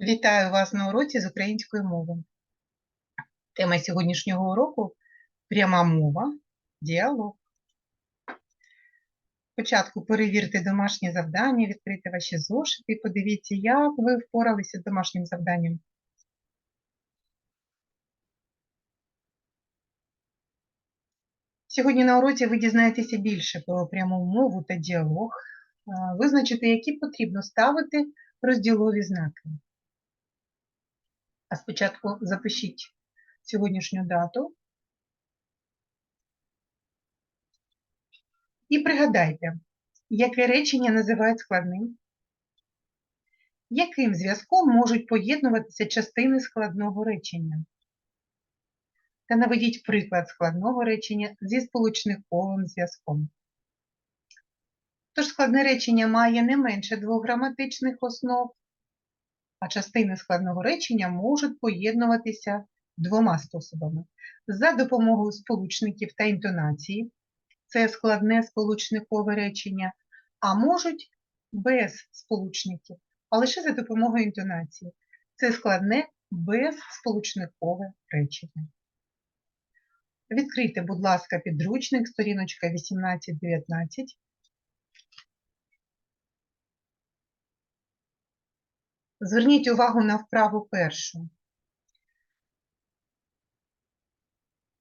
Вітаю вас на уроці з української мови. Тема сьогоднішнього уроку пряма мова, діалог. Спочатку перевірте домашнє завдання, відкрийте ваші зошити і подивіться, як ви впоралися з домашнім завданням. Сьогодні на уроці ви дізнаєтеся більше про пряму мову та діалог, а, визначите, які потрібно ставити розділові знаки. А спочатку запишіть сьогоднішню дату. І пригадайте, яке речення називають складним? Яким зв'язком можуть поєднуватися частини складного речення? Та наведіть приклад складного речення зі сполучниковим зв'язком. Тож складне речення має не менше двох граматичних основ, а частини складного речення можуть поєднуватися двома способами. За допомогою сполучників та інтонації, це складне сполучникове речення, а можуть без сполучників, а лише за допомогою інтонації. Це складне безсполучникове речення. Відкрийте, будь ласка, підручник, сторіночка 18-19. Зверніть увагу на вправу першу.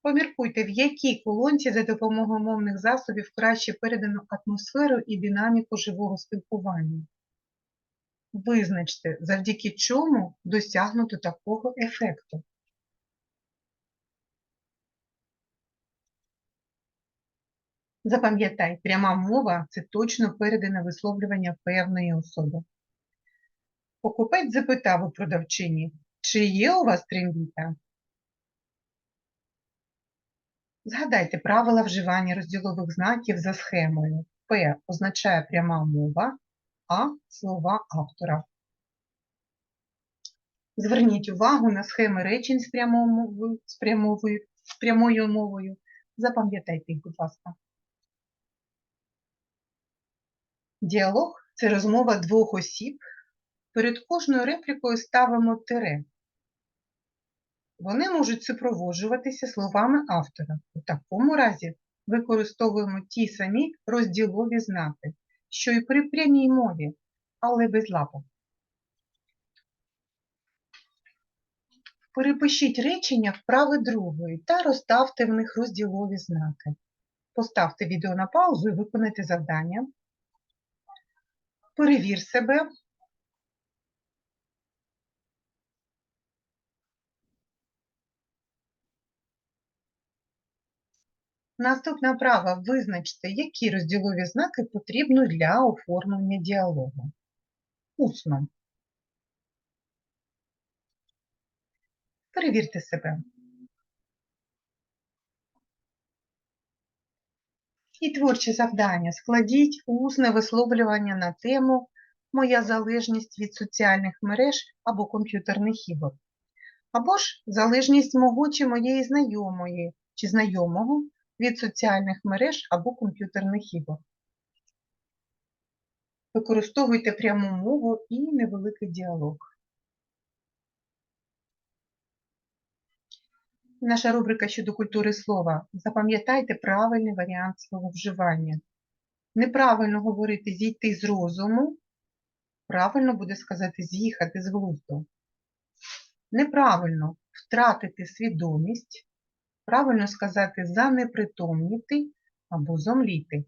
Поміркуйте, в якій колонці за допомогою мовних засобів краще передано атмосферу і динаміку живого спілкування. Визначте, завдяки чому досягнуто такого ефекту. Запам'ятай, пряма мова це точно передане висловлювання певної особи. Покупець запитав у продавчині, чи є у вас трембіта? Згадайте правила вживання розділових знаків за схемою. П означає пряма мова, А слова автора. Зверніть увагу на схеми речень з, прямою, з, прямою, з прямою мовою. Запам'ятайте їх, будь ласка. Діалог це розмова двох осіб. Перед кожною реплікою ставимо тире. Вони можуть супроводжуватися словами автора. У такому разі використовуємо ті самі розділові знаки, що і при прямій мові, але без лапок. Перепишіть речення вправи другої та розставте в них розділові знаки. Поставте відео на паузу і виконайте завдання. Перевір себе. Наступна права. Визначте, які розділові знаки потрібно для оформлення діалогу. Усно. Перевірте себе. І творче завдання. Складіть усне висловлювання на тему Моя залежність від соціальних мереж або комп'ютерних ігор. Або ж залежність мого моєї знайомої чи знайомого від соціальних мереж або комп'ютерних ігор. Використовуйте пряму мову і невеликий діалог. Наша рубрика щодо культури слова. Запам'ятайте правильний варіант свого вживання. Неправильно говорити зійти з розуму, правильно буде сказати з'їхати з глузду. Неправильно втратити свідомість, правильно сказати занепритомніти або зомліти.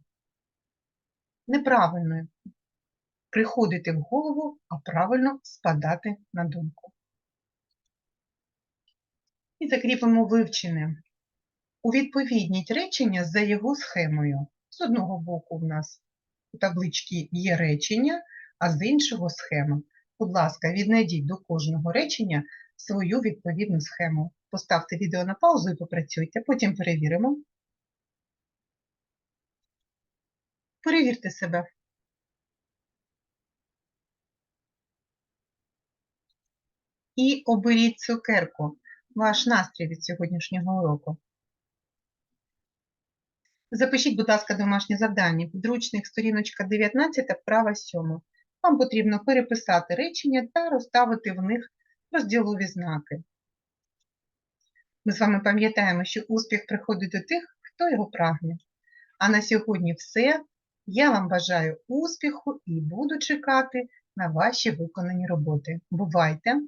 Неправильно приходити в голову, а правильно спадати на думку. І закріпимо вивчене. Увідповідніть речення за його схемою. З одного боку в нас у табличці є речення, а з іншого схема. Будь ласка, віднайдіть до кожного речення свою відповідну схему. Поставте відео на паузу і попрацюйте, потім перевіримо. Перевірте себе. І оберіть цукерку, ваш настрій від сьогоднішнього уроку. Запишіть, будь ласка, домашнє завдання. Підручник, сторіночка 19, вправа 7. Вам потрібно переписати речення та розставити в них розділові знаки. Ми з вами пам'ятаємо, що успіх приходить до тих, хто його прагне. А на сьогодні все. Я вам бажаю успіху і буду чекати на ваші виконані роботи. Бувайте!